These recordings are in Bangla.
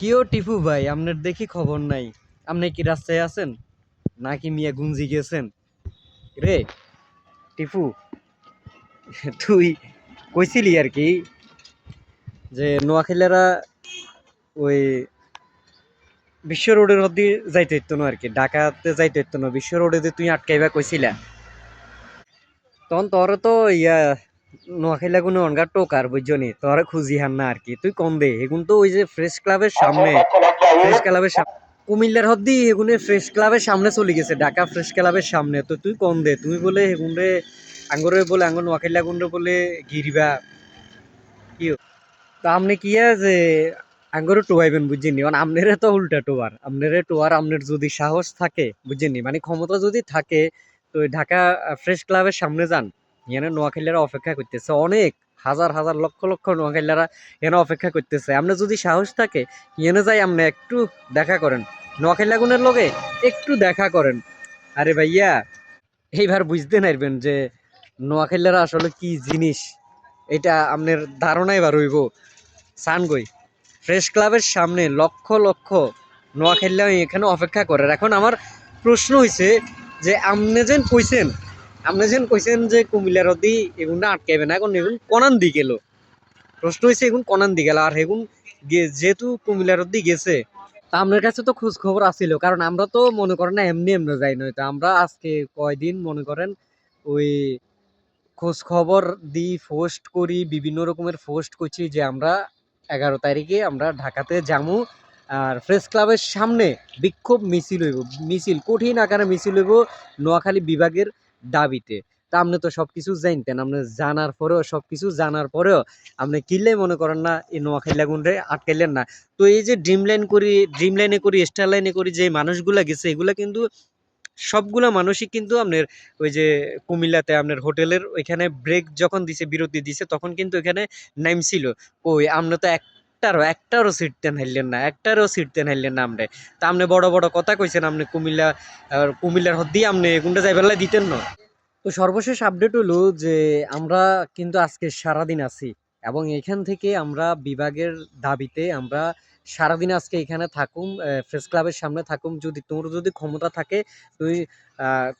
কিও টিপু ভাই, আপনার দেখি খবর নাই। আপনি কি রাস্তায় আছেন? নাকি মিয়া গুঞ্জি গেছেন? রে, টিপু, তুই কইছিলি আর কি যে নোয়াখালীরা ওই বিশ্ব রোডের অব্দি যাইতে হইতো না আর কি, ঢাকাতে যাইতে হইতো না। বিশ্ব রোডে তুই আটকাইবা কইছিলা। তখন তোর তো ইয়া নোয়াখাইলা কোনো অনগা টোকার বুঝছনি তোর খুঁজি হান না আর কি তুই কম দে, এগুন তো ওই যে ফ্রেশ ক্লাবের সামনে ফ্রেশ ক্লাবের সামনে কুমিল্লার হদ্দি এগুনে ফ্রেশ ক্লাবের সামনে চলে গেছে, ঢাকা ফ্রেশ ক্লাবের সামনে। তো তুই কম দে, তুই বলে এগুন রে আঙ্গরে বলে, আঙ্গর নোয়াখাইলা গুন্ডে বলে গিরিবা কি তো আপনি কি যে আঙ্গরে টোয়াইবেন বুঝছেনি মানে আপনারে তো উল্টা টোয়ার। আপনারে টোয়ার আপনার যদি সাহস থাকে বুঝছেনি মানে ক্ষমতা যদি থাকে, তো ঢাকা ফ্রেশ ক্লাবের সামনে যান। এখানে নোয়াখালীরা অপেক্ষা করতেছে। অনেক, হাজার হাজার, লক্ষ লক্ষ নোয়াখালীরা এখানে অপেক্ষা করতেছে। আপনার যদি সাহস থাকে, এখানে যাই আপনি একটু দেখা করেন। নোয়াখালী আগুনের লগে একটু দেখা করেন। আরে ভাইয়া, এইবার বুঝতে নাইবেন যে নোয়াখালীরা আসলে কি জিনিস? এটা আপনার ধারণাই বার হইব। সানগই ফ্রেশ ক্লাবের সামনে লক্ষ লক্ষ নোয়াখালীরা এখানে অপেক্ষা করে। এখন আমার প্রশ্ন হয়েছে যে আপনি যেন কইছেন আপনি যেন কইছেন যে কুমিল্লার অদি এগুন আটকাইবে না, এখন এগুন কনান দি গেল। প্রশ্ন হয়েছে এগুন কনান দি গেল, আর এগুন যেহেতু কুমিল্লার অদি গেছে, তা আপনার কাছে তো খোঁজ খবর আসিল, কারণ আমরা তো মনে করেন না এমনি এমনি যাই নয় তো আমরা আজকে কয়দিন মনে করেন ওই খোঁজ খবর দিই পোস্ট করি, বিভিন্ন রকমের পোস্ট করছি যে আমরা এগারো তারিখে আমরা ঢাকাতে যামু, আর প্রেস ক্লাবের সামনে বিক্ষোভ মিছিল হইব, মিছিল, কঠিন আকারে মিছিল হইব নোয়াখালী বিভাগের দাবিতে। তা আপনি তো সব কিছু জানতেন, আপনি জানার পরেও সব কিছু জানার পরেও আপনি কিনলে মনে করেন না, এই নোয়াখালী লাগুনরে আটকাইলেন না। তো এই যে ড্রিম লাইন করি ড্রিম লাইনে করি স্টার লাইনে করি, যে মানুষগুলা গেছে, এগুলা কিন্তু সবগুলা মানুষই কিন্তু আপনার ওই যে কুমিল্লাতে আপনার হোটেলের ওইখানে ব্রেক যখন দিছে, বিরতি দিছে, তখন কিন্তু এখানে নামছিল। ওই আমরা তো একটারও একটারও সিট হারলেন না, একটারও সিট তেন হারলেন না আপনি তা আপনি বড় বড় কথা কইছেন আপনি কুমিল্লা কুমিল্লার হদ্দি আপনি কোনটা যাই বেলায় দিতেন না। তো সর্বশেষ আপডেট হলো যে আমরা কিন্তু আজকে সারাদিন আছি এবং এখান থেকে আমরা বিভাগের দাবিতে আমরা সারাদিন আজকে এখানে থাকুম প্রেস ক্লাবের সামনে থাকুম। যদি তোর যদি ক্ষমতা থাকে, তুই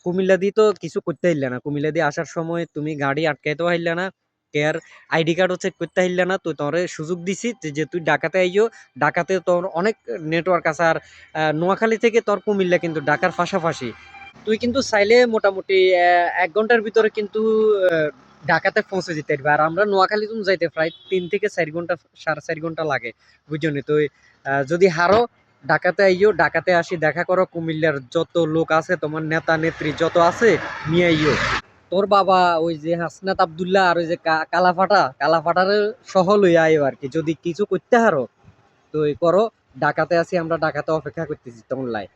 কুমিল্লা দিয়ে তো কিছু করতে হইলে না। কুমিল্লা দিয়ে আসার সময় তুমি গাড়ি আটকাইতেও হাইলে না। কেয়ার আইডি কার্ডও চেক করতে হাইলে না তো তোরে সুযোগ দিছি যে- তুই ডাকাতে আইও ডাকাতে তোর অনেক নেটওয়ার্ক আছে আর নোয়াখালী থেকে তোর কুমিল্লা কিন্তু ঢাকার পাশাপাশি। তুই কিন্তু চাইলে মোটামুটি এক ঘণ্টার ভিতরে কিন্তু ঢাকাতে পৌঁছে যেতে পারবে। আর আমরা নোয়াখালী তুমি যাইতে প্রায় তিন থেকে চার ঘণ্টা, সাড়ে চার ঘণ্টা লাগে বুঝলি তুই যদি হারো, ঢাকাতে আইও ঢাকাতে আসি, দেখা করো, কুমিল্লার যত লোক আছে, তোমার নেতা, নেত্রী যত আছে, নিয়ে আইও তোর বাবা ওই যে হাসনাত আবদুল্লাহ আর ওই যে কালাফাটা, কালাফাটার সহ লইয়া আয়ো আর কি যদি কিছু করতে হারো, তো করো ঢাকাতে আছি, আমরা ঢাকাতে অপেক্ষা করতেছি তখন লাই।